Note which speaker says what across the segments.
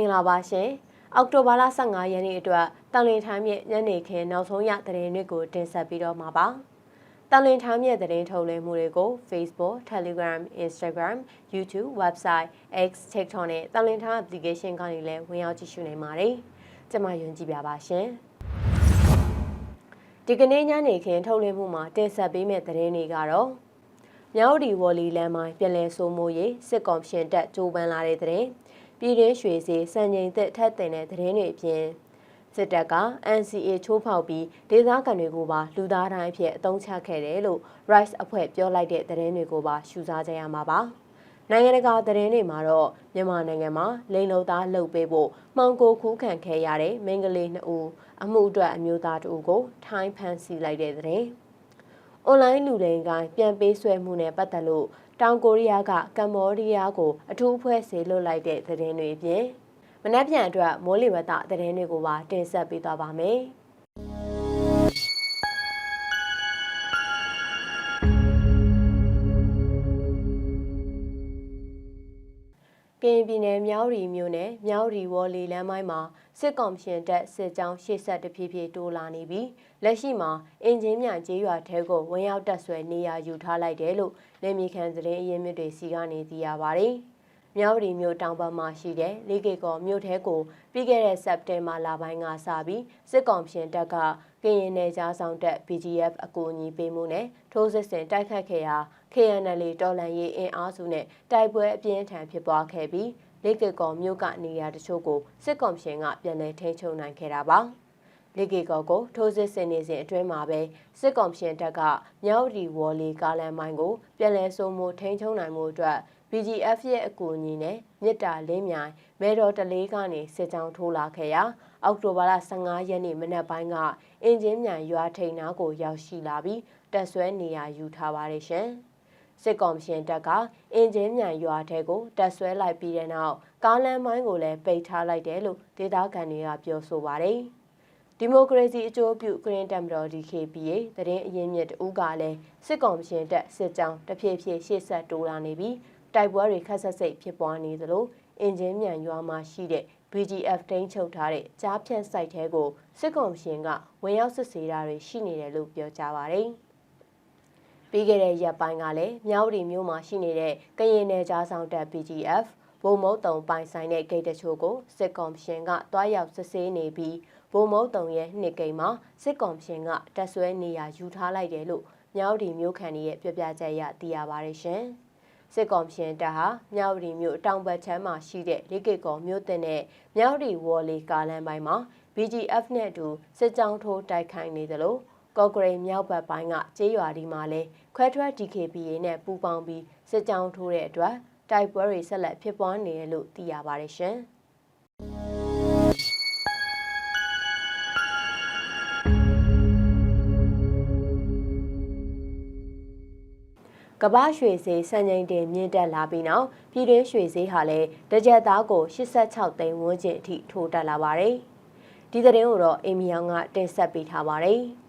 Speaker 1: င်္ဂလာပါရှင်အောက်တိုဘာလ15ရက်နေ့အတွက်တန်လင်ထိုင်းမြစ်ညနေခင်းနောက်ဆုံးရသတင်းတွေကိုတင်ဆက်ပြီးတော့မှာပါတန်လင်ထိုင်းမြစ်သတင်းထုတ်လွှင့်မှုတွေကို Facebook, Telegram, Instagram, YouTube, Website, X, TikTok နဲ့တန်လင်ထိုင်း application ကနေလည်းဝင်ရောက်ကြည့်ရှုနိုင်ပါတယ်ကျွန်မယုံကြည်ပါပါရှင်ဒီကနေ့ညနေခင်းထုတ်လွှင့်မှုမှာတင်ဆက်ပေးမယ့်သတင်းတွေကတော့မြောက်ဒီဝေါ်လီလမ်းမိုင်းပြည်လဲဆိုးမိုးရေးစစ်ကောင်ရှင်တက်ကြိုးပမ်းလာတဲ့တဲ့ ပြည်ရင်းရွှေစီစံချိန်သက်ထက်တင်တဲ့သတင်းတွေအပြင်စစ်တပ်က NCA ချိုးဖောက်ပြီးဒေသခံတွေကိုပါလူသားတိုင်းအဖြစ်အသုံးချခဲ့တယ်လို့ Rice အဖွဲ့ပြောလိုက်တဲ့သတင်းတွေကိုပါရှုစားကြရမှာပါနိုင်ငံတကာသတင်းတွေမှာတော့မြန်မာနိုင်ငံမှာလိန်လုံသားလှုပ်ပေးဖို့မှောင်ကိုခူးခံခဲ့ရတဲ့မိန်းကလေး2ဦးအမှုအတွက်အမျိုးသား2ဦးကိုထိုင်းဖမ်းဆီးလိုက်တဲ့သတင်းအွန်လိုင်းလူဒိန်ကိုင်းပြန်ပေးဆွဲမှုနဲ့ပတ်သက်လို့ တောင်ကိုရီးယားကကမ္ဘောဒီးယားကိုအထူးအဖွဲ့ဆေးလွတ်လိုက်တဲ့သတင်းတွေအပြင်မနက်ဖြန်အတွက်မိုးလေဝသသတင်းတွေကိုပါတင်ဆက်ပေးသွားပါမယ်ကရင်ပြည်နယ် မြောက်ရီမြို့နယ်မြောက်ရီဝေါ်လီလမ်းမိုင်းမှာစစ်ကောင်ရှင်တပ်စစ်ကြောင်းရှေ့ဆက်တဖြည်းဖြည်းတိုးလာနေပြီးလက်ရှိမှာအင်ဂျင်မြန်ကျေးရွာထဲကိုဝင်ရောက်တက်ဆွဲနေရာယူထားလိုက်တယ်လို့လက်မီခံသတင်းအရင်းမြစ်တွေစီကနေသိရပါဗျ။မြောက်ရီမြို့တောင်ဘက်မှာရှိတဲ့လေးကေကောမြို့ထဲကိုပြီးခဲ့တဲ့စက်တင်ဘာလပိုင်းကစပြီးစစ်ကောင်ရှင်တပ်ကကရင်နယ်ကြားဆောင်တပ် BGF အကူအညီပေးမှုနဲ့ထိုးစစ်ဆင်တိုက်ခတ်ခဲ့ရာ KNL တော်လန်ရေးအင်အားစုနဲ့တိုက်ပွဲအပြင်းထန်ဖြစ်ပွားခဲ့ပြီး လေကေကောမြို့ကနေရာတချို့ကိုစစ်ကောင်ရှင်ကပြန်လည်ထိန်းချုပ်နိုင်ခဲ့တာပါလေကေကောကိုထိုးစစ်ဆင်နေစဉ်အတွင်းမှာပဲစစ်ကောင်ရှင်တပ်ကမြောက်ရီဝေါ်လီကားလန်မိုင်းကိုပြန်လည်စိုးမိုးထိန်းချုပ်နိုင်မှုအတွက် BGF ရဲ့အကူအညီနဲ့မြစ်တာလင်းမြိုင်မဲတော်တလေးကနေစစ်ကြောင်းထိုးလာခဲ့ရာအောက်တိုဘာလ15ရက်နေ့မနက်ပိုင်းကအင်ဂျင်မြိုင်ရွာထိန်နာကိုရောက်ရှိလာပြီးတက်ဆွဲနေရာယူထားပါတယ်ရှင်။ စစ်ကောင်ရှင်တပ်ကအင်ဂျင်မြိုင်ရွာထဲကိုတက်ဆွဲလိုက်ပြီးတဲ့နောက်ကားလမ်းမိုင်းကိုလည်းပိတ်ထားလိုက်တယ်လို့ဒေသခံတွေကပြောဆိုပါတယ်။ဒီမိုကရေစီအကျိုးပြုကရင်တမ်တော် DKPA တရင်အရင်မြစ်တူကလည်းစစ်ကောင်ရှင်တပ်စစ်ကြောင်းတဖြည်းဖြည်းရှေ့ဆက်တိုးလာနေပြီးတိုက်ပွဲတွေခက်ဆက်စိတ်ဖြစ်ပွားနေသလိုအင်ဂျင်မြန်ရွာမှာရှိတဲ့ BGF တိန်းချုပ်ထားတဲ့ကြားဖြတ်စိုက်ထဲကိုစစ်ကောင်ရှင်ကဝင်ရောက်စစ်ဆေးတာတွေရှိနေတယ်လို့ပြောကြပါဗျ။ ပြီးခဲ့တဲ့ရက်ပိုင်းကလည်းမြောက်ရီမြို့မှာရှိနေတဲ့ကရင်နယ်ကြားဆောင်တပ် BGF ဘုံမုတ်တုံပိုင်ဆိုင်တဲ့ဂိတ်တချို့ကိုစစ်ကောင်ရှင်ကတွားရောက်စစ်ဆေးနေပြီးဘုံမုတ်တုံရဲ့နှစ်ကိန်းမှာစစ်ကောင်ရှင်ကတက်ဆွဲနေရယူထားလိုက်တယ်လို့မြောက်ရီမြို့ခံရဲ့ပြပြချက်ရသိရပါတယ်ရှင်။စစ်ကောင်ရှင်တပ်ဟာမြောက်ရီမြို့တောင်ဘက်ချမ်းမှာရှိတဲ့လေးကေကောမြို့တင်နဲ့မြောက်ရီဝေါ်လီကားလမ်းပိုင်းမှာ BGF နဲ့အတူစစ်ကြောင်းထိုးတိုက်ခိုက်နေသလို ကော့ဂရိတ်မြောက်ဘက်ပိုင်းကကျေးရွာဒီမှာလဲခွဲထွက် DKBA နဲ့ပူးပေါင်းပြီးစစ်ကြောင်းထိုးတဲ့အတွက်တိုက်ပွဲတွေဆက်လက်ဖြစ်ပွားနေတယ်လို့သိရပါတယ်ရှင်။ကမ္ဘာရွှေဈေးစံချိန်တင်မြင့်တက်လာပြီးနောက်ပြည်တွင်းရွှေဈေးဟာလည်းတစ်ကြက်သားကို86သိန်းဝန်းကျင်အထိထိုးတက်လာပါတယ်။ဒီသတင်းကိုတော့အိမ်မီယောင်ကတင်ဆက်ပေးထားပါတယ်။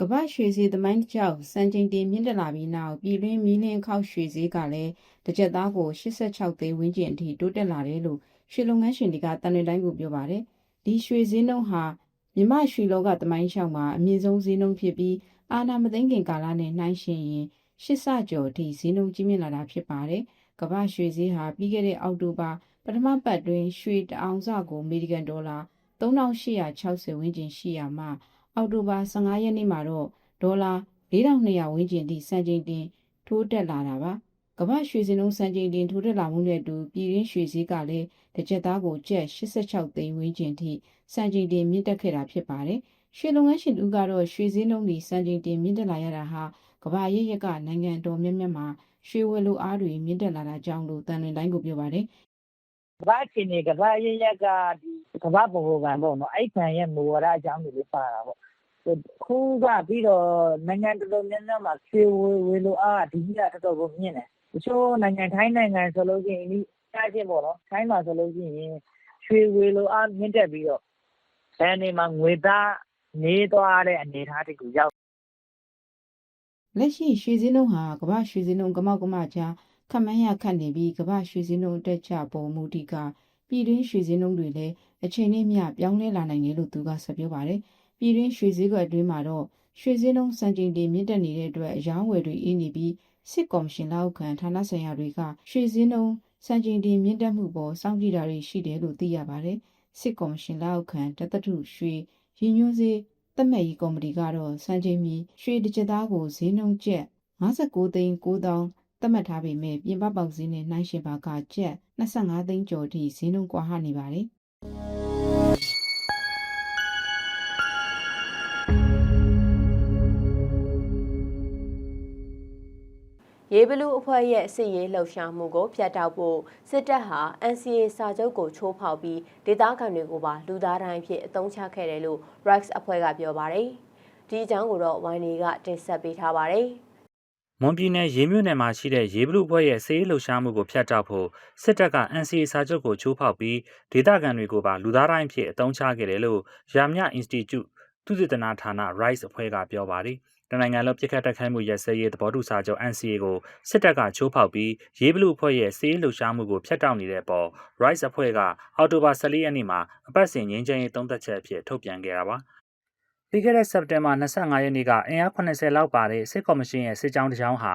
Speaker 2: ကမ္ဘာရွှေဈေးသမိုင်းကြောက်စံချိန်တင်မြင့်တက်လာပြီးနောက်ပြည်တွင်းမီးလင်းခောက်ရွှေဈေးကလည်းတစ်ကြက်သားကို86သိန်းဝန်းကျင်အထိတိုးတက်လာတယ်လို့ရွှေလုပ်ငန်းရှင်တွေကတန်လွင်တိုင်းကိုပြောပါတယ်။ဒီရွှေဈေးနှုန်းဟာမြမရွှေလောကသမိုင်းလျှောက်မှာအမြင့်ဆုံးဈေးနှုန်းဖြစ်ပြီးအာနာမသိန်းခင်ကာလနဲ့နှိုင်းယှဉ်ရင်ရှစ်ဆကျော်အထိဈေးနှုန်းကြီးမြင့်လာတာဖြစ်ပါတယ်။ကမ္ဘာရွှေဈေးဟာပြီးခဲ့တဲ့အောက်တိုဘာပထမပတ်တွင်ရွှေတအောင်စကိုအမေရိကန်ဒေါ်လာ3860ဝန်းကျင်ရှိရာမှ အောက်တိုဘာ15ရက်နေ့မှာတော့ဒေါ်လာ4200ဝန်းကျင်ထိစံချိန်တင်ထိုးတက်လာတာပါ။ကမ္ဘာရွှေစင်လုံးစံချိန်တင်ထိုးတက်လာမှုနဲ့အတူပြည်ရင်းရွှေဈေးကလည်းတစ်ကျပ်သားကိုကျပ်86သိန်းဝန်းကျင်ထိစံချိန်တင်မြင့်တက်ခဲ့တာဖြစ်ပါတယ်။ရွှေလုပ်ငန်းရှင်တူကတော့ရွှေဈေးနှုန်းဒီစံချိန်တင်မြင့်တက်လာရတာဟာကမ္ဘာရရက်ကနိုင်ငံတော်များများမှာရွှေဝယ်လိုအားတွေမြင့်တက်လာတာကြောင့်လို့တန်လွင်တိုင်းကိုပြောပါတယ်
Speaker 3: ကမ္ဘာအခြေအနေကမ္ဘာရရက်ကဒီကမ္ဘာဗဟိုဘဏ်ပေါ့နော်အဲ့ဘဏ်ရဲ့မူဝါဒအကြောင်းတွေလေးပါတာပေါ့ခုကပြီးတော့နိုင်ငံတော်တော်များများမှာရွှေဝယ်ဝယ်လိုအားဒီကြီးကတော်တော်ကိုမြင့်တယ်တချို့နိုင်ငံထိုင်းနိုင်ငံဆိုလို့ရှိရင်ဒီအားချင်းပေါ့နော်ထိုင်းမှာဆိုလို့ရှိရင်ရွှေဝယ်လိုအားမြင့်တက်ပြီးတော့ဘဏ်တွေမှာငွေသားနေသွားတဲ့အနေအထားတွေကိုရောက်
Speaker 2: လက်ရှိရွှေစည်းနှုန်းဟာကမ္ဘာရွှေစည်းနှုန်းကမောက်ကမကြား ခန့်မှန်းရခန့်နေပြီးကမ္ဘာရွှေစည်းနှုန်းအတက်ချပုံမူတည်ကပြပြည်တွင်းရွှေစည်းနှုန်းတွေလည်းအချိန်နဲ့မျှပြောင်းလဲလာနိုင်တယ်လို့သူကဆက်ပြောပါတယ်။ပြည်တွင်းရွှေစည်းကွက်အတွင်းမှာတော့ရွှေစည်းနှုန်းစံချိန်တင်မြင့်တက်နေတဲ့အတွက်အယောင်းဝယ်တွေအင်းနေပြီးစစ်ကော်မရှင်လက်အောက်ခံဌာနဆိုင်ရာတွေကရွှေစည်းနှုန်းစံချိန်တင်မြင့်တက်မှုပေါ်စောင့်ကြည့်တာတွေရှိတယ်လို့သိရပါတယ်။စစ်ကော်မရှင်လက်အောက်ခံတသက်ထုရွှေရည်ညွှန်းစေးသတ်မှတ်ရေးကော်မတီကတော့စံချိန်မီရွှေတစ်ကြက်သားကိုဈေးနှုန်းကျက်59သိန်း9000သ တ်မှတ်ထားပေမဲ့ပြင်ပပေါက်ဈေးနဲ့နှိုင်းယှဉ်ပါကကျက်25သိန်းကျော်အထိဈေးနှုန်းကွာဟနေပါတယ်။
Speaker 1: ရေဘလူးအဖွဲ့ရဲ့စစ်ရေးလှုပ်ရှားမှုကိုဖျက်တောက်ဖို့စစ်တပ်ဟာ NCA စာချုပ်ကိုချိုးဖောက်ပြီးဒေသခံတွေကိုပါလူသားတိုင်းဖြစ်အုံချခဲ့တယ်လို့ Rex အဖွဲ့ကပြောပါတယ်။ဒီအကြောင်းကိုတော့ YNE ကတင်ဆက်ပေးထားပါတယ်။
Speaker 4: မွန်ပြည်နယ်ရေမြို့နယ်မှာရှိတဲ့ရေဘလူအဖွဲ့ရဲ့စေးလှုပ်ရှားမှုကိုဖျက်တောက်ဖို့စစ်တပ်က NCA စာချုပ်ကိုချိုးဖောက်ပြီးဒေသခံတွေကိုပါလူသားတိုင်းဖြစ်အသုံးချခဲ့တယ်လို့ရာမြ Institute သုတေသနဌာန RISE အဖွဲ့ကပြောပါတယ်။တနိုင်ငံလုံးပြစ်ခတ်တိုက်ခိုက်မှုရက်စဲရေးသဘောတူစာချုပ် NCA ကိုစစ်တပ်ကချိုးဖောက်ပြီးရေဘလူအဖွဲ့ရဲ့စေးလှုပ်ရှားမှုကိုဖျက်တောက်နေတဲ့အပေါ် RISE အဖွဲ့ကအော်တိုဘာ14ရက်နေ့မှာအပတ်စဉ်ငင်းချင်ရေးသုံးသက်ချက်အဖြစ်ထုတ်ပြန်ခဲ့တာပါ။ ပြီးခဲ့တဲ့စက်တင်ဘာ25ရက်နေ့ကအင်အား80လောက်ပါတဲ့စစ်ကော်မရှင်ရဲ့စစ်ကြောင်းတစ်ကြောင်းဟာ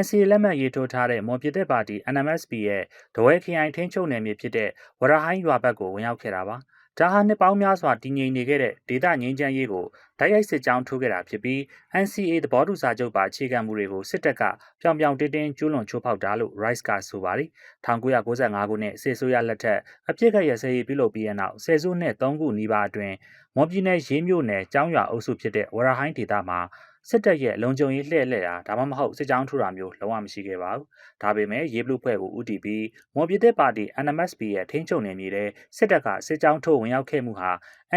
Speaker 4: NCA လက်မှတ်ရေးထိုးထားတဲ့မွန်ပြည်သက်ပါတီ NMSP ရဲ့ဒဝဲခရိုင်ထင်းချုပ်နယ်မြေဖြစ်တဲ့ဝရဟိုင်းရွာဘက်ကိုဝင်ရောက်ခဲ့တာပါ။ ဒါဟာနှစ်ပေါင်းများစွာတည်ငြိမ်နေခဲ့တဲ့ဒေသငြိမ်းချမ်းရေးကိုတိုက်ရိုက်စစ်ကြောင်းထိုးခဲ့တာဖြစ်ပြီး NCA သဘောတူစာချုပ်ပါအခြေခံမူတွေကိုစစ်တပ်ကပြောင်ပြောင်တင်းတင်းကျူးလွန်ချိုးဖောက်တာလို့ Rice ကဆိုပါတယ်။1995ခုနှစ်စစ်ဆိုးရလက်ထက်အပြစ်ကရစရေးပြုလုပ်ပြီးတဲ့နောက်ဆယ်စုနှစ်3ခုနီးပါးအတွင်းမွန်ပြည်နယ်ရေးမြို့နယ်ကျောင်းရွာအုပ်စုဖြစ်တဲ့ဝရဟိုင်းဒေသမှာ စစ်တပ်ရဲ့လုံခြုံရေးလှည့်လှည့်တာဒါမှမဟုတ်စစ်ကြောင်းထူတာမျိုးလုံးဝမရှိခဲ့ပါဘူး။ဒါပေမဲ့ရေးဘလူဖွဲ့ကိုဥတီပြီးမွန်ပြည်သက်ပါတီ NMSP ရဲ့ထိန်းချုပ်နယ်မြေထဲစစ်တပ်ကစစ်ကြောင်းထိုးဝင်ရောက်ခဲ့မှုဟာ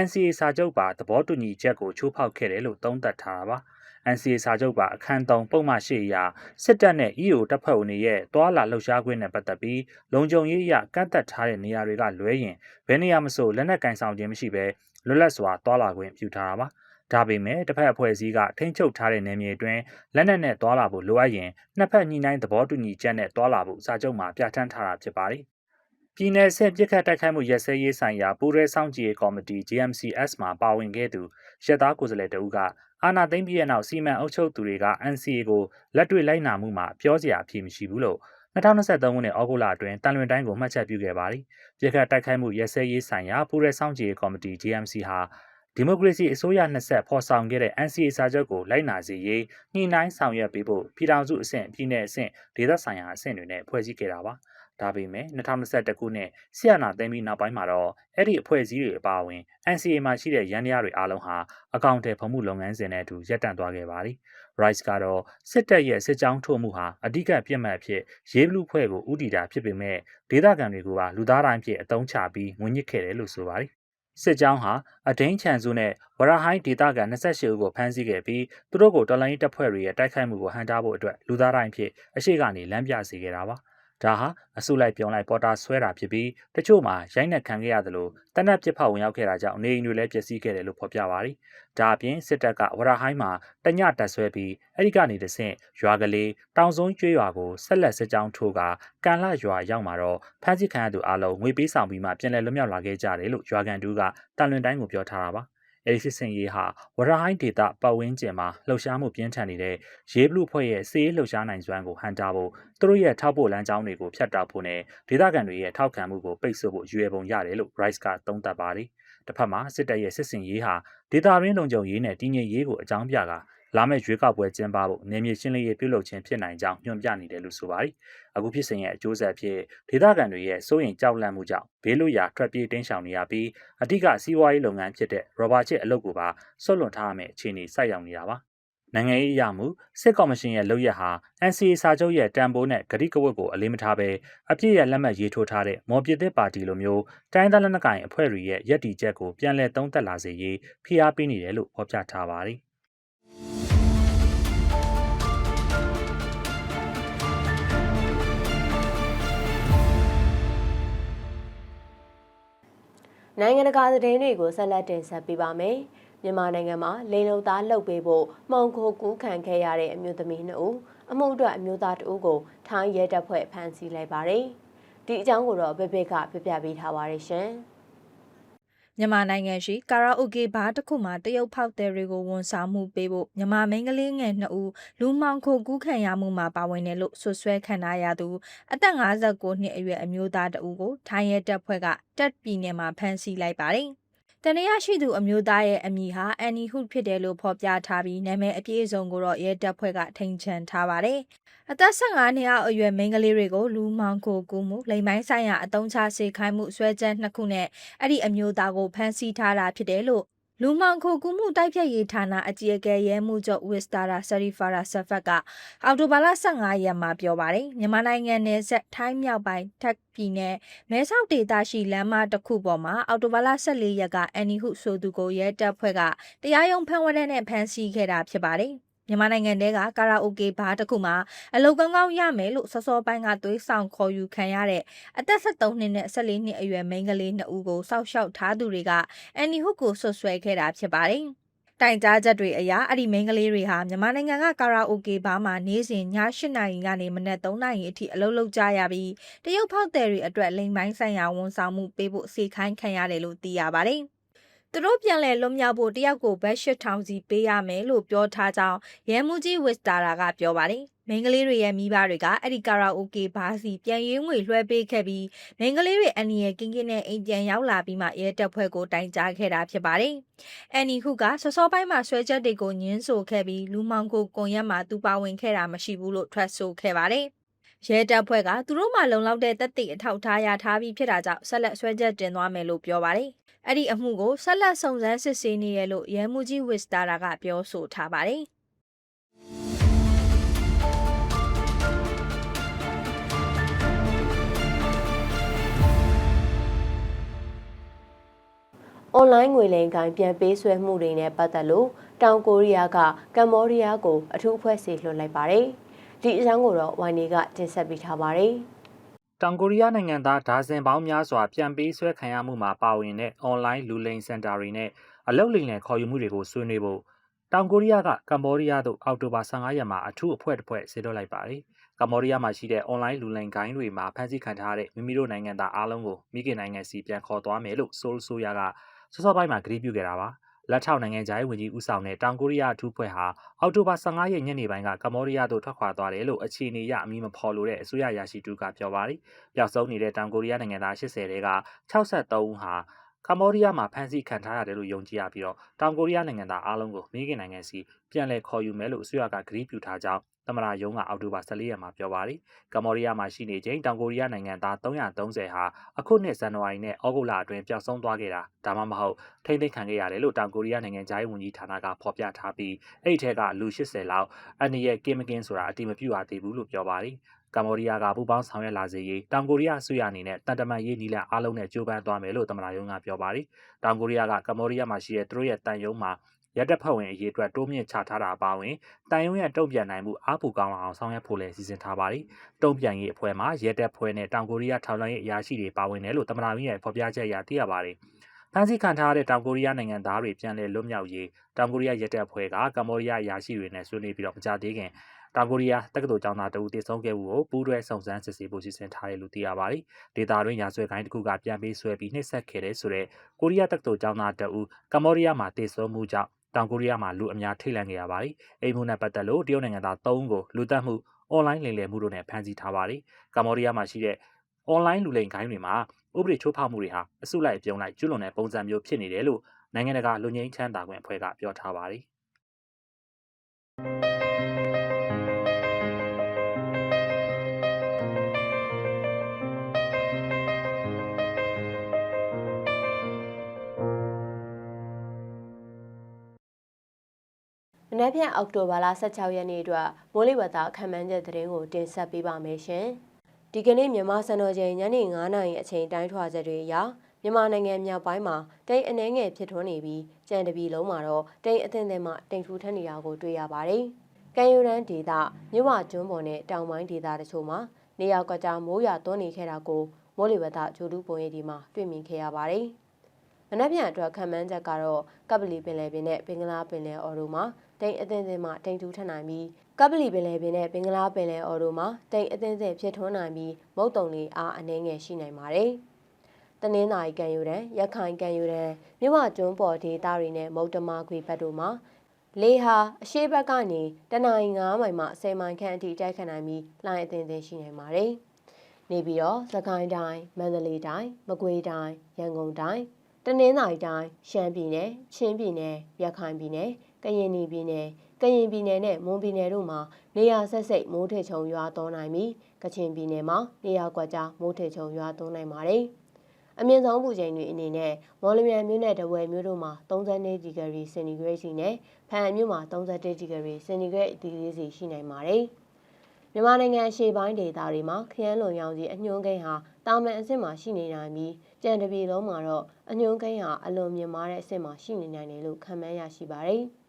Speaker 4: NCA စာချုပ်ပါသဘောတူညီချက်ကိုချိုးဖောက်ခဲ့တယ်လို့သုံးသပ်ထားတာပါ။ NCA စာချုပ်ပါအခန်း3ပုံမှန်၈အရာစစ်တပ်နဲ့ EO တပ်ဖွဲ့ဝင်တွေရဲ့တွာလာလှုပ်ရှားခွင့်နဲ့ပတ်သက်ပြီးလုံခြုံရေးအရကန့်သက်ထားတဲ့နေရာတွေကလွဲရင်ဘယ်နေရာမဆိုလက်နက်ကင်ဆောင်ခြင်းမရှိဘဲလွတ်လပ်စွာတွာလာခွင့်ပြုထားတာပါ။ ဒါပေမဲ့တစ်ဖက်အဖွဲ့အစည်းကထိန်းချုပ်ထားတဲ့နယ်မြေအတွင်းလက်နက်နဲ့တွာလာဖို့လိုအပ်ရင်နှစ်ဖက်ညှိနှိုင်းသဘောတူညီချက်နဲ့တွာလာဖို့စာချုပ်မှာပြဋ္ဌာန်းထားတာဖြစ်ပါတယ်။ပြည်내ဆက်ပြစ်ခတ်တိုက်ခိုက်မှုရက်စဲရေးဆိုင်ရာပူးရဲဆောင်ကြည်ကော်မတီ GMCS မှာပါဝင်ခဲ့သူရက်သားကိုယ်စားလှယ်တဦးကအာနာသိမ့်ပြည်ရဲ့နောက်စီမံအုပ်ချုပ်သူတွေက NCA ကိုလက်တွေ့လိုက်နာမှုမှာပြောစရာအဖြစ်မရှိဘူးလို့2023ခုနှစ်ဩဂုတ်လအတွင်းတန်လွင်တိုင်းကိုမှတ်ချက်ပြုခဲ့ပါတယ်။ပြစ်ခတ်တိုက်ခိုက်မှုရက်စဲရေးဆိုင်ရာပူးရဲဆောင်ကြည်ကော်မတီ GMC ဟာ ဒီမိုကရေစီအစိုးရနှစ်ဆက်ဖော်ဆောင်ခဲ့တဲ့ NCA စာချုပ်ကိုလိုက်နာစေရေးညှိနှိုင်းဆောင်ရွက်ပေးဖို့ပြည်ထောင်စုအဆင့်ပြည်내အဆင့်ဒေသဆိုင်ရာအဆင့်တွေနဲ့ဖွဲ့စည်းခဲ့တာပါ။ဒါပေမဲ့2021ခုနှစ်ဆီယနာသိမ်းပြီးနောက်ပိုင်းမှာတော့အဲ့ဒီအဖွဲ့အစည်းတွေအပါအဝင် NCA မှာရှိတဲ့ရန်တရားတွေအားလုံးဟာအကောင့်တွေဖုံမှုလုပ်ငန်းစဉ်နဲ့အတူရပ်တန့်သွားခဲ့ပါသည်။ Rice ကတော့စစ်တပ်ရဲ့စစ်ကြောင်းထိုးမှုဟာအဓိကပြစ်မှတ်အဖြစ်ရေးဘလူဖွဲ့ကိုဥတီတာဖြစ်ပေမဲ့ဒေသခံတွေကပါလူသားတိုင်းဖြစ်အတုံးချပြီးငွေညစ်ခဲ့တယ်လို့ဆိုပါတယ်။ စစ်ကြောင်းဟာအဒိန်းချန်စုနဲ့ဝရဟိုင်းဒေသခံ28ဦးကိုဖမ်းဆီးခဲ့ပြီးသူတို့ကိုတော်လိုင်းတပ်ဖွဲ့တွေရဲ့တိုက်ခိုက်မှုကိုဟန်တားဖို့အတွက်လူသားတိုင်းဖြစ်အရှိကနေလမ်းပြစေခဲ့တာပါ။ ဒါဟာအစုလိုက်ပြောင်းလိုက်ပေါ်တာဆွဲတာဖြစ်ပြီးတချို့မှာရိုက်နှက်ခံခဲ့ရသလိုတနက်ပြစ်ဖောက်ဝင်ရောက်ခဲ့တာကြောင့်နေအိမ်တွေလည်းပျက်စီးခဲ့တယ်လို့ဖော်ပြပါတယ်။ဒါအပြင်စစ်တပ်ကဝရဟိုင်းမှာတညတက်ဆွဲပြီးအဲ့ဒီကနေတဆင့်ရွာကလေးတောင်စုံကျွေးရွာကိုဆက်လက်စစ်ကြောင်းထိုးကကန်လရွာရောက်မှာတော့ဖမ်းဆီးခံရသူအလုံးငွေပေးဆောင်ပြီးမှပြန်လည်လွတ်မြောက်လာခဲ့ကြတယ်လို့ရွာကန်တူကတန်လွင်တိုင်းကိုပြောထားတာပါ။ အဲဒီစစ်စင်ရေးဟာဝရဟိုင်းဒေတာပတ်ဝန်းကျင်မှာလှုပ်ရှားမှုပြင်းထန်နေတဲ့ရေးဘလူဖွဲ့ရဲ့စေးလှုပ်ရှားနိုင်စွမ်းကိုဟန်တာဖို့သူတို့ရဲ့ထောက်ပို့လမ်းကြောင်းတွေကိုဖျက်တောက်ဖို့နဲ့ဒေသခံတွေရဲ့ထောက်ခံမှုကိုပိတ်ဆို့ဖို့ရွေပုံရတယ်လို့ Rice ကသုံးသပ်ပါတယ်။တစ်ဖက်မှာစစ်တပ်ရဲ့စစ်စင်ရေးဟာဒေတာရင်းလုံခြုံရေးနဲ့တည်ငြိမ်ရေးကိုအကြောင်းပြကာ လာမယ့်ရွေးကောက်ပွဲကျင်းပဖို့နေမြေရှင်းလင်းရေးပြုလုပ်ခြင်းဖြစ်နိုင်ကြောင်းညွှန်ပြနေတယ်လို့ဆိုပါတယ်။အခုဖြစ်စဉ်ရဲ့အကျိုးဆက်ဖြစ်ဒေသခံတွေရဲ့စိုးရိမ်ကြောက်လန့်မှုကြောင့်ဘေးလွတ်ရာထွက်ပြေးတင်းရှောင်နေရပြီးအ धिक စီးပွားရေးလုပ်ငန်းဖြစ်တဲ့ရောဘာချစ်အလုပ်ကိုပါဆွတ်လွန်ထားရမယ့်အခြေအနေဆိုက်ရောက်နေတာပါ။နိုင်ငံရေးအရာမှုစစ်ကော်မရှင်ရဲ့လုပ်ရက်ဟာ NCA စာချုပ်ရဲ့တန်ဖိုးနဲ့ဂတိကဝတ်ကိုအလေးမထားဘဲအပြည့်ရဲ့လက်မှတ်ရေးထိုးထားတဲ့မော်ပြည်သစ်ပါတီလိုမျိုးတိုင်းဒေသလက်နက်ကိုင်အဖွဲ့တွေရဲ့ရည်တည်ချက်ကိုပြန်လည်သုံးသပ်လာစေရေးဖိအားပေးနေတယ်လို့ဖော်ပြထားပါတယ်။
Speaker 1: နိုင်ငံတကာသတင်းတွေကိုဆက်လက်တင်ဆက်ပေးပါမယ်။မြန်မာနိုင်ငံမှာလိန်လုံသားလှုပ်ပေးဖို့မှောင်ခိုကူးခံခဲ့ရတဲ့အမျိုးသမီး2ဦးအမှုအတွက်အမျိုးသား2ဦးကိုထိုင်းရဲတပ်ဖွဲ့ဖမ်းဆီးလိုက်ပါတယ်။ဒီအကြောင်းကိုတော့ဘေဘေကပြပြပေးထားပါရရှင်။
Speaker 5: မြန်မာနိုင်ငံရှိကာရာအိုကေဘားတစ်ခုမှာတရုတ်ဖောက်သည်တွေကိုဝန်ဆောင်မှုပေးဖို့မြန်မာမိန်းကလေးငယ်2ဦးလူမှောင်ခိုကူးခံရမှုမှာပါဝင်တယ်လို့ဆွဆွဲခံထားရသူအသက်59နှစ်အရွယ်အမျိုးသားတဦးကိုထိုင်းရဲတပ်ဖွဲ့ကတပ်ပြည်နယ်မှာဖမ်းဆီးလိုက်ပါတယ်။ တနရရှိသူအမျိုးသားရဲ့အမည်ဟာအန်နီဟုဖြစ်တယ်လို့ဖော်ပြထားပြီးနာမည်အပြည့်အစုံကိုတော့ရဲတပ်ဖွဲ့ကထိန်ချန်ထားပါတယ်။အသက်15နှစ်အောက်အရွယ်မိန်းကလေးတွေကိုလူမှောင်ခိုကူးမှုလိမ်မိုင်းဆိုင်ရာအတုံးချစေခိုင်းမှုဆွဲချက်နှစ်ခုနဲ့အဲ့ဒီအမျိုးသားကိုဖမ်းဆီးထားတာဖြစ်တယ်လို့ လူမှောင်ခိုကူးမှုတိုက်ဖြတ်ရေးဌာနအကြီးအကဲရဲမှုချုပ်ဝစ်စတာရာဆရီဖာရာဆဖက်ကအော်တိုဘာလ15ရက်မှာပြောပါတယ်မြန်မာနိုင်ငံနယ်စပ်ထိုင်းမြောက်ပိုင်းထက်ပြည်နယ်မဲဆောက်ဒေသရှိလမ်းမတစ်ခုပေါ်မှာအော်တိုဘာလ14ရက်ကအန်နီဟုဆိုသူကိုရဲတပ်ဖွဲ့ကတရားရုံးဖမ်းဝရမ်းနဲ့ဖမ်းဆီးခဲ့တာဖြစ်ပါတယ် မြန်မာနိုင်ငံတဲကကာရာအိုကေဘားတစ်ခုမှာအလုတ်ကောင်းကောင်းရမယ်လို့စောစောပိုင်းကသွေးဆောင်ခေါ်ယူခံရတဲ့အသက်73နှစ်နဲ့14နှစ်အရွယ်မိန်းကလေး2ဦးကိုစောက်ရှောက်ထားသူတွေက အန်နီဟွတ်ကိုဆွဆွဲခဲ့တာဖြစ်ပါတယ်။တိုင်ကြားချက်တွေအရအဲ့ဒီမိန်းကလေးတွေဟာမြန်မာနိုင်ငံကကာရာအိုကေဘားမှာနေ့စဉ်ည8နာရီကနေမနက်3နာရီအထိအလုပ်လုပ်ကြရပြီးတရုတ်ဖောက်သည်တွေအတွက်လိမ်ပိုင်းဆိုင်ရာဝန်ဆောင်မှုပေးဖို့စီခိုင်းခံရတယ်လို့သိရပါတယ်။ သူတို့ပြန်လည်လွတ်မြောက်ဖို့တယောက်ကိုဘတ်ရှစ်ထောင်စီပေးရမယ်လို့ပြောထားကြောင်းရဲမှုကြီးဝစ်စတာရာကပြောပါတယ်။မိန်းကလေးတွေရဲ့မိဘတွေကအဲ့ဒီကာရာအိုကေဘားစီပြန်ရေးငွေလွှဲပေးခဲ့ပြီးမိန်းကလေးတွေအန်နီရဲ့ကင်းကင်းနဲ့အိမ်ပြန်ရောက်လာပြီးမှရဲတပ်ဖွဲ့ကိုတိုင်ကြားခဲ့တာဖြစ်ပါတယ်။အန်နီဟုကစောစောပိုင်းမှာဆွဲချက်တွေကိုညှင်းဆိုခဲ့ပြီးလူမောင်ကိုကွန်ရက်မှာသူပါဝင်ခဲ့တာမရှိဘူးလို့ထွက်ဆိုခဲ့ပါတယ်။ ရဲတပ်ဖွဲ့ကသူတို့မှလုံလောက်တဲ့တက်တိအထောက်ထားရထားပြီးဖြစ်တာကြောင့်ဆက်လက်ဆွဲချက်တင်သွားမယ်လို့ပြောပါတယ်။အဲ့ဒီအမှုကိုဆက်လက်စုံစမ်းစစ်ဆေးနေရလို့ရဲမှုကြီးဝစ်စတာရာကပြောဆိုထားပါတယ်။။
Speaker 1: online ငွေလိမ်ကိုင်ပြန်ပေးဆွဲမှုတွေနဲ့ပတ်သက်လို့တောင်ကိုရီးယားကကမ္ဘောဒီးယားကိုအထူးအဖွဲ့စီလွှတ်လိုက်ပါတယ်။ ဒီအကြောင်းကိုတော့ဝိုင်နေကတင်ဆက်ပေးထားပါတယ်။
Speaker 4: တောင်ကိုရီးယားနိုင်ငံသားဒါဇင်ပေါင်းများစွာပြန်ပေးဆွဲခံရမှုမှာပါဝင်တဲ့ online လူလိမ်စင်တာတွေနဲ့အလုပ်လိမ်လည်ခေါ်ယူမှုတွေကိုဆွေးနွေးဖို့တောင်ကိုရီးယားကကမ္ဘောဒီးယားသို့အောက်တိုဘာ15ရက်မှာအထူးအဖွဲ့တစ်ဖွဲ့ဆေလွှတ်လိုက်ပါတယ်။ကမ္ဘောဒီးယားမှာရှိတဲ့ online လူလိမ်ဂိုင်းတွေမှာဖမ်းဆီးခံထားရတဲ့မိမိတို့နိုင်ငံသားအားလုံးကိုမိခင်နိုင်ငံစီပြန်ခေါ်သွားမယ်လို့ဆိုးဆိုးရကစောစောပိုင်းမှာကြေညာပြုခဲ့တာပါ။ လက်ထောက်နိုင်ငံသားဝန်ကြီးဦးဆောင်တဲ့တောင်ကိုရီးယားအထူးအဖွဲ့ဟာအောက်တိုဘာ15ရက်ညနေပိုင်းကကမ္ဘောဒီးယားသို့ထွက်ခွာသွားတယ်လို့အခြေအနေရအမည်မဖော်လိုတဲ့အစိုးရရရှိသူကပြောပါတယ်။ပျောက်ဆုံးနေတဲ့တောင်ကိုရီးယားနိုင်ငံသား80တဲက63ဦးဟာကမ္ဘောဒီးယားမှာဖမ်းဆီးခံထားရတယ်လို့ယုံကြည်ရပြီးတော့တောင်ကိုရီးယားနိုင်ငံသားအားလုံးကိုမိခင်နိုင်ငံစီပြန်လည်ခေါ်ယူမယ်လို့အစိုးရကကြေညာပြုထားကြောင်း သမ္မတရုံးကအောက်တိုဘာ14ရက်မှာပြောပါတယ်။ကမ္ဘောဒီးယားမှာရှိနေချိန်တောင်ကိုရီးယားနိုင်ငံသား330ဟာအခုနှစ်ဇန်နဝါရီနဲ့ဩဂုတ်လအတွင်းပျောက်ဆုံးသွားခဲ့တာဒါမှမဟုတ်ထိမ့်သိမ်းခံခဲ့ရတယ်လို့တောင်ကိုရီးယားနိုင်ငံသားရေးဝန်ကြီးဌာနကဖော်ပြထားပြီးအဲ့ဒီထက်ကလူ80လောက်အန်ဒီရဲ့ကင်းမကင်းဆိုတာအတိမပြုတ်ရသေးဘူးလို့ပြောပါတယ်။ကမ္ဘောဒီးယားကပူပေါင်းဆောင်ရွက်လာစေရေးတောင်ကိုရီးယားအစိုးရအနေနဲ့တန်တမန်ရေးနီလန်အားလုံးနဲ့ကြိုးပမ်းသွားမယ်လို့သမ္မတရုံးကပြောပါတယ်။တောင်ကိုရီးယားကကမ္ဘောဒီးယားမှာရှိတဲ့သူတို့ရဲ့တန်ယုံမှာ ရက်တပ်ဖွဲ့ဝင်အရေးအတွက်တိုးမြင့်ချထားတာအပါအဝင်တန်ယုံရဲ့တုံ့ပြန်နိုင်မှုအားပိုကောင်းလာအောင်ဆောင်ရွက်ဖို့လည်းစီစဉ်ထားပါတယ်။တုံ့ပြန်ရေးအဖွဲ့မှာရက်တပ်ဖွဲ့နဲ့တောင်ကိုရီးယားထောက်လှမ်းရေးအရာရှိတွေပါဝင်တယ်လို့သမ္မတမင်းရဲ့ဖော်ပြချက်အရသိရပါတယ်။ဖမ်းဆီးခံထားရတဲ့တောင်ကိုရီးယားနိုင်ငံသားတွေပြန်လည်လွတ်မြောက်ရေးတောင်ကိုရီးယားရဲတပ်ဖွဲ့ကကမ္ဘောဒီးယားအရာရှိတွေနဲ့ဆွေးနွေးပြီးတော့မကြသေးခင်တောင်ကိုရီးယားတက္ကသိုလ်ကျောင်းသားတဦးတည်ဆုံခဲ့မှုကိုပူးတွဲစုံစမ်းစစ်ဆေးဖို့စီစဉ်ထားတယ်လို့သိရပါတယ်။ဒေတာတွင်းရာဇဝတ်ကိုင်းတစ်ခုကပြန်ပေးဆွဲပြီးနှိပ်စက်ခဲ့တဲ့ဆိုတဲ့ကိုရီးယားတက္ကသိုလ်ကျောင်းသားတဦးကမ္ဘောဒီးယားမှာတည်ဆုံမှုကြောင့် တောင်ကိုရီးယားမှာလူအများထိတ်လန့်ခဲ့ရပါတယ်။အိမ်မှုနဲ့ပတ်သက်လို့တရုတ်နိုင်ငံသား၃ဦးကိုလူတက်မှုအွန်လိုင်းလိမ်လည်မှုတို့နဲ့ဖမ်းဆီးထားပါတယ်။ကမ္ဘောဒီးယားမှာရှိတဲ့အွန်လိုင်းလူလိမ်ခိုင်းတွေမှာဥပဒေချိုးဖောက်မှုတွေဟာအစုလိုက်အပြုံလိုက်ကျူးလွန်တဲ့ပုံစံမျိုးဖြစ်နေတယ်လို့နိုင်ငံတကာလူငင်းချမ်းသာခွင့်အဖွဲ့ကပြောထားပါတယ်။။
Speaker 1: နက်ဖြန်အောက်တိုဘာလ16ရက်နေ့အတွက်မိုးလေဝသခန့်မှန်းချက်သတင်းကိုတင်ဆက်ပေးပါမယ်ရှင်။ဒီကနေ့မြန်မာစံတော်ချိန်ညနေ9:00နာရီအချိန်တိုင်းထွာချက်တွေအရမြန်မာနိုင်ငံမြောက်ပိုင်းမှာတိမ်အနှဲငယ်ဖြစ်ထွန်းနေပြီးကြံတပြီလုံးမှာတော့တိမ်အထင်ထင်မှတိမ်ထူထပ်နေတာကိုတွေ့ရပါတယ်။ကံယူရန်ဒေသမြဝကျွန်းပေါ်နဲ့တောင်ပိုင်းဒေသတချို့မှာနေရာကွက်ကြားမိုးရွာသွန်းနေခဲ့တာကိုမိုးလေဝသဂျိုလူပုံရိပ်ဒီမှာတွေ့မြင်ခဲ့ရပါတယ်။နက်ဖြန်အတွက်ခံမှန်းချက်ကတော့ကပလီပင်လယ်ပြင်နဲ့ဘင်္ဂလားပင်လယ်အော်တို့မှာ တိမ်အသင်းသင်းမှတိမ်ထူးထနိုင်ပြီးကပလီပင်လယ်ပြင်နဲ့ဘင်္ဂလားပင်လယ်အော်တို့မှာတိမ်အသင်းသင်းဖြစ်ထွန်းနိုင်ပြီးမုတ်တုံလေးအားအနှဲငယ်ရှိနိုင်ပါတယ်။တနင်္သာရီကံယူရန်ရခိုင်ကံယူရန်မြဝကျွန်းပေါ်ဒေသတွေနဲ့မုတ်တမခွေဘက်တို့မှာလေဟာအရှိဘက်ကနေတနင်္ဂနွေ9မိုင်မှ10မိုင်ခန့်အထိတိုက်ခတ်နိုင်ပြီးလိုင်းအသင်းသင်းရှိနိုင်ပါတယ်။နေပြီးတော့သခိုင်းတိုင်းမန္တလေးတိုင်းမကွေးတိုင်းရန်ကုန်တိုင်းတနင်္သာရီတိုင်းရှမ်းပြည်နယ်ချင်းပြည်နယ်ရခိုင်ပြည်နယ် ကရင်ပြည်နယ်ကရင်ပြည်နယ်နဲ့မွန်ပြည်နယ်တို့မှာနေရာဆက်စိတ်မိုးထစ်ချုံရွာသွန်းနိုင်ပြီးကချင်ပြည်နယ်မှာနေရာကွက်ကြားမိုးထစ်ချုံရွာသွန်းနိုင်ပါတယ်။အမြင့်ဆုံးပူချိန်တွေအနေနဲ့မော်လမြိုင်မြို့နယ်တဝယ်မြို့တို့မှာ32ဒီဂရီစင်တီဂရိတ်စီနဲ့ဖန်မြို့မှာ31ဒီဂရီစင်တီဂရိတ်အသီးသေးစီရှိနိုင်ပါတယ်။မြန်မာနိုင်ငံအရှေ့ပိုင်းဒေသတွေမှာခရမ်းလွန်ရောင်ကြီးအညွှန်းကိန်းဟာတာမန်အဆင့်မှာရှိနေနိုင်ပြီးကြံတပြည်လုံးမှာတော့အညွှန်းကိန်းဟာအလွန်မြင့်မားတဲ့အဆင့်မှာရှိနေနိုင်တယ်လို့ခန့်မှန်းရရှိပါတယ်။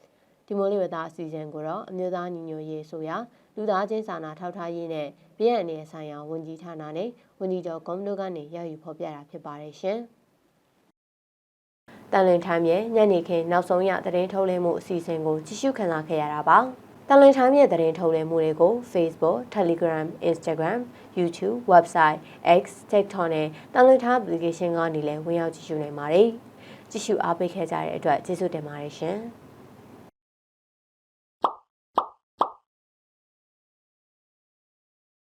Speaker 1: ဒီမိုးလေဝသအစီအစဉ်ကိုတော့အမျိုးသားညီညွတ်ရေးဆိုရာလူသားချင်းစာနာထောက်ထားရေးနဲ့ပြည်내နယ်ဆိုင်ရာဝန်ကြီးဌာနနဲ့ဝန်ကြီးချုပ်ကွန်မတို့ကနေရယူဖော်ပြတာဖြစ်ပါတယ်ရှင်။တန်လင်ထိုင်းရဲ့ညနေခင်းနောက်ဆုံးရသတင်းထုတ်လင်းမှုအစီအစဉ်ကိုကြည့်ရှုခံစားခဲ့ရတာပါ။တန်လင်ထိုင်းရဲ့သတင်းထုတ်လင်းမှုတွေကို Facebook, Telegram, Instagram, YouTube, Website, X, TikTok နဲ့တန်လင်ထိုင်း application ကနေလည်းဝင်ရောက်ကြည့်ရှုနိုင်ပါတယ်။ကြည့်ရှုအားပေးခဲ့ကြတဲ့အတွက်ကျေးဇူးတင်ပါတယ်ရှင်။